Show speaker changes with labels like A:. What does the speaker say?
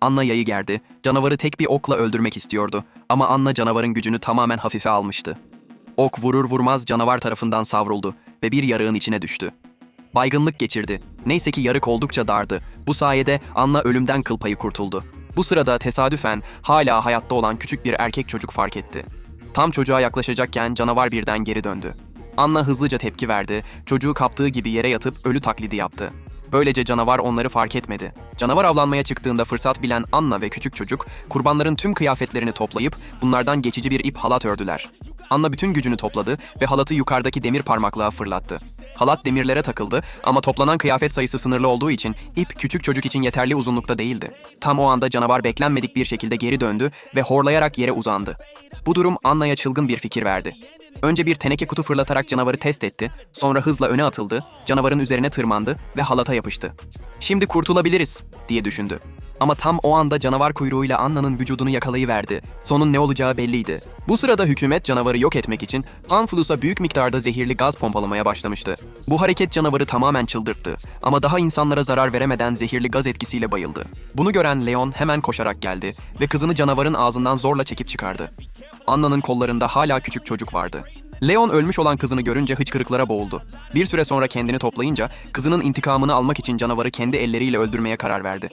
A: Anna yayı gerdi. Canavarı tek bir okla öldürmek istiyordu. Ama Anna canavarın gücünü tamamen hafife almıştı. Ok vurur vurmaz canavar tarafından savruldu ve bir yarığın içine düştü. Baygınlık geçirdi. Neyse ki yarık oldukça dardı. Bu sayede Anna ölümden kıl payı kurtuldu. Bu sırada tesadüfen hala hayatta olan küçük bir erkek çocuk fark etti. Tam çocuğa yaklaşacakken canavar birden geri döndü. Anna hızlıca tepki verdi, çocuğu kaptığı gibi yere yatıp ölü taklidi yaptı. Böylece canavar onları fark etmedi. Canavar avlanmaya çıktığında fırsat bilen Anna ve küçük çocuk kurbanların tüm kıyafetlerini toplayıp bunlardan geçici bir ip halat ördüler. Anna bütün gücünü topladı ve halatı yukarıdaki demir parmaklığa fırlattı. Halat demirlere takıldı ama toplanan kıyafet sayısı sınırlı olduğu için ip küçük çocuk için yeterli uzunlukta değildi. Tam o anda canavar beklenmedik bir şekilde geri döndü ve horlayarak yere uzandı. Bu durum Anna'ya çılgın bir fikir verdi. Önce bir teneke kutu fırlatarak canavarı test etti, sonra hızla öne atıldı, canavarın üzerine tırmandı ve halata yapıştı. Şimdi kurtulabiliriz diye düşündü. Ama tam o anda canavar kuyruğuyla Anna'nın vücudunu yakalayıverdi. Sonun ne olacağı belliydi. Bu sırada hükümet canavarı yok etmek için Anfulus'a büyük miktarda zehirli gaz pompalamaya başlamıştı. Bu hareket canavarı tamamen çıldırttı ama daha insanlara zarar veremeden zehirli gaz etkisiyle bayıldı. Bunu gören Leon hemen koşarak geldi ve kızını canavarın ağzından zorla çekip çıkardı. Anna'nın kollarında hala küçük çocuk vardı. Leon ölmüş olan kızını görünce hıçkırıklara boğuldu. Bir süre sonra kendini toplayınca kızının intikamını almak için canavarı kendi elleriyle öldürmeye karar verdi.